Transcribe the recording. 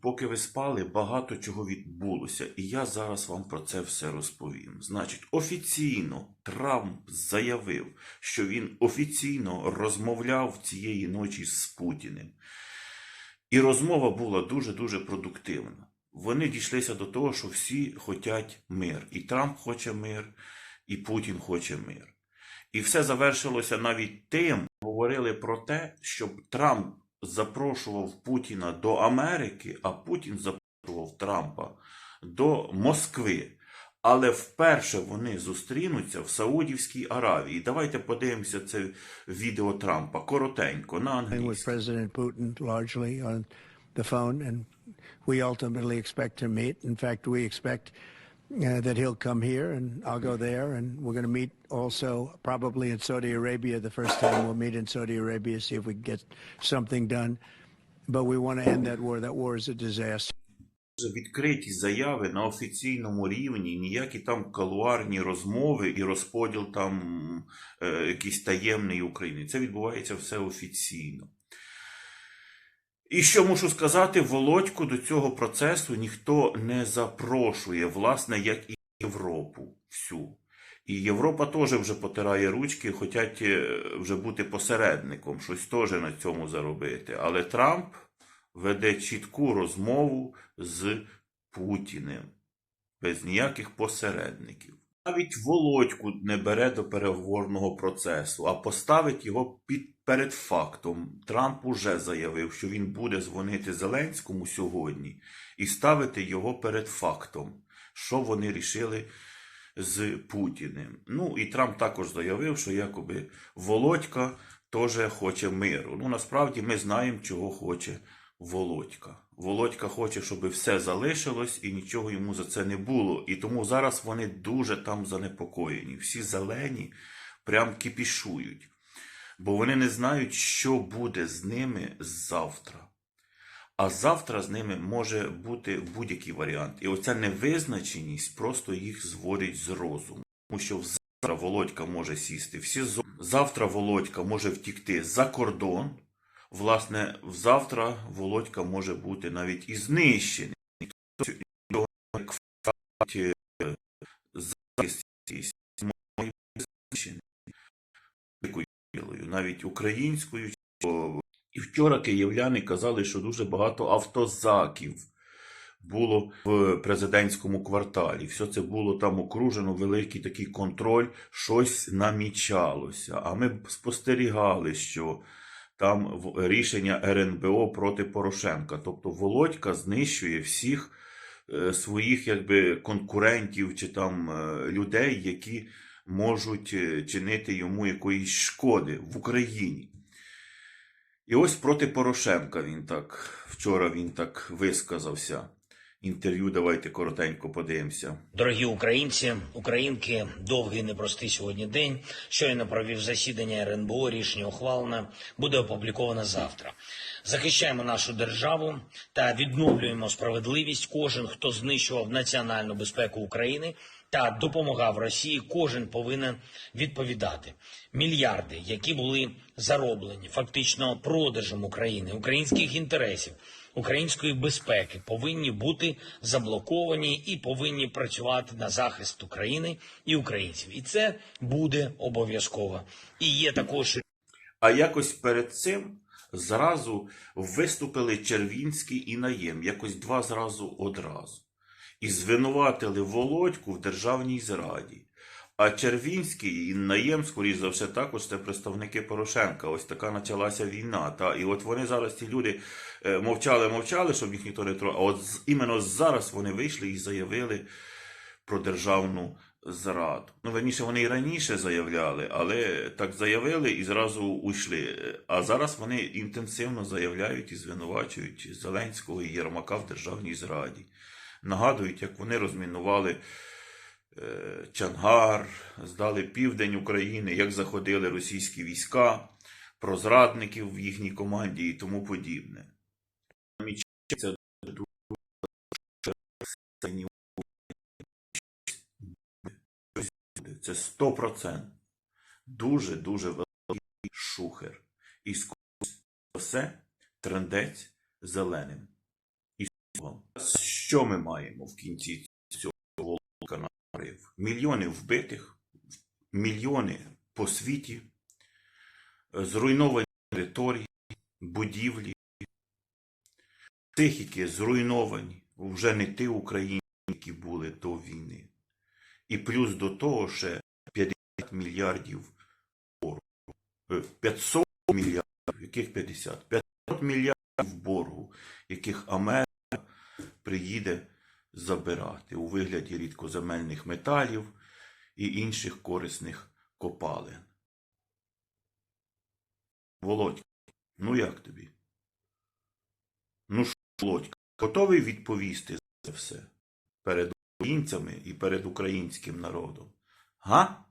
поки ви спали, багато чого відбулося, і я зараз вам про це все розповім. Значить, офіційно Трамп заявив, що він офіційно розмовляв цієї ночі з Путіним. І розмова була дуже-дуже продуктивна. Вони дійшлися до того, що всі хочуть мир. І Трамп хоче мир, і Путін хоче мир. І все завершилося навіть тим, говорили про те, щоб Трамп запрошував Путіна до Америки, а Путін запрошував Трампа до Москви. Але вперше вони зустрінуться в Саудівській Аравії. Давайте подивимося це відео Трампа коротенько на англійській. President Putin largely on the phone, and we ultimately expect to meet. In fact, we expect uh, that he'll come here, and I'll go there, and we're going to meet also probably in Saudi Arabia. The first time we'll meet in Saudi Arabia, see if we can get something done. But we want to end that war. That war is a disaster. відкриті заяви на офіційному рівні, ніякі там калуарні розмови і розподіл там е, якийсь таємний України. Це відбувається все офіційно. І що мушу сказати, Володьку до цього процесу ніхто не запрошує, власне, як і Європу всю. І Європа теж вже потирає ручки, хочуть е, вже бути посередником, щось теж на цьому заробити. Але Трамп веде чітку розмову з Путіним без ніяких посередників. Навіть Володьку не бере до переговорного процесу, а поставить його під перед фактом. Трамп уже заявив, що він буде дзвонити Зеленському сьогодні і ставити його перед фактом, що вони рішили з Путіним. Ну і Трамп також заявив, що якоби Володька теж хоче миру. Ну насправді ми знаємо, чого хоче Володька. Володька хоче, щоб все залишилось і нічого йому за це не було. І тому зараз вони дуже там занепокоєні. Всі зелені прям кипішують. Бо вони не знають, що буде з ними завтра. А завтра з ними може бути будь-який варіант. І оця невизначеність просто їх зводить з розуму. Тому що завтра Володька може сісти в СІЗО, завтра Володька може втікти за кордон. Власне, завтра Володька може бути навіть і знищений. Тобто як факт, е, захист якийсь може бути знищений. Навіть українською. І вчора київляни казали, що дуже багато автозаків було в президентському кварталі. Все це було там окружено, великий такий контроль, щось намічалося. А ми спостерігали, що там рішення РНБО проти Порошенка. Тобто Володька знищує всіх е, своїх якби, конкурентів чи там е, людей, які можуть е, чинити йому якоїсь шкоди в Україні. І ось проти Порошенка він так вчора він так висказався. Інтерв'ю давайте коротенько подивимося. Дорогі українці, українки, довгий непростий сьогодні день. Щойно провів засідання РНБО. Рішення ухвалене буде опубліковано завтра. Захищаємо нашу державу та відновлюємо справедливість. Кожен, хто знищував національну безпеку України та допомагав Росії, кожен повинен відповідати. Мільярди, які були зароблені фактично продажем України, українських інтересів, української безпеки повинні бути заблоковані і повинні працювати на захист України і українців. І це буде обов'язково. І є також А якось перед цим зразу виступили Червінський і Наєм, якось два зразу одразу. І звинуватили Володьку в державній зраді. А Червінський і Наєм, скоріш за все, також це представники Порошенка. Ось така почалася війна. Та і от вони зараз ці люди е, мовчали, мовчали, щоб їх ніхто не трогав. А от іменно зараз вони вийшли і заявили про державну зраду. Ну, верніше, вони і раніше заявляли, але так заявили і зразу уйшли. А зараз вони інтенсивно заявляють і звинувачують Зеленського і Єрмака в державній зраді. Нагадують, як вони розмінували Чангар, здали південь України, як заходили російські війська, про зрадників в їхній команді і тому подібне. Намічається дуже. Це 100%. Дуже-дуже великий шухер. І скоріше все трендець зеленим. І. Що ми маємо в кінці цього волка нарив? Мільйони вбитих, мільйони по світі, е, зруйновані території, будівлі, психіки зруйновані, вже не ті українці, які були до війни. І плюс до того ще 50 мільярдів боргу. Е, 500 мільярдів, яких 50? 500 мільярдів боргу, яких Америка приїде забирати у вигляді рідкоземельних металів і інших корисних копалин. Володька, ну як тобі? Ну що, Володька, готовий відповісти за це все перед українцями і перед українським народом? Га?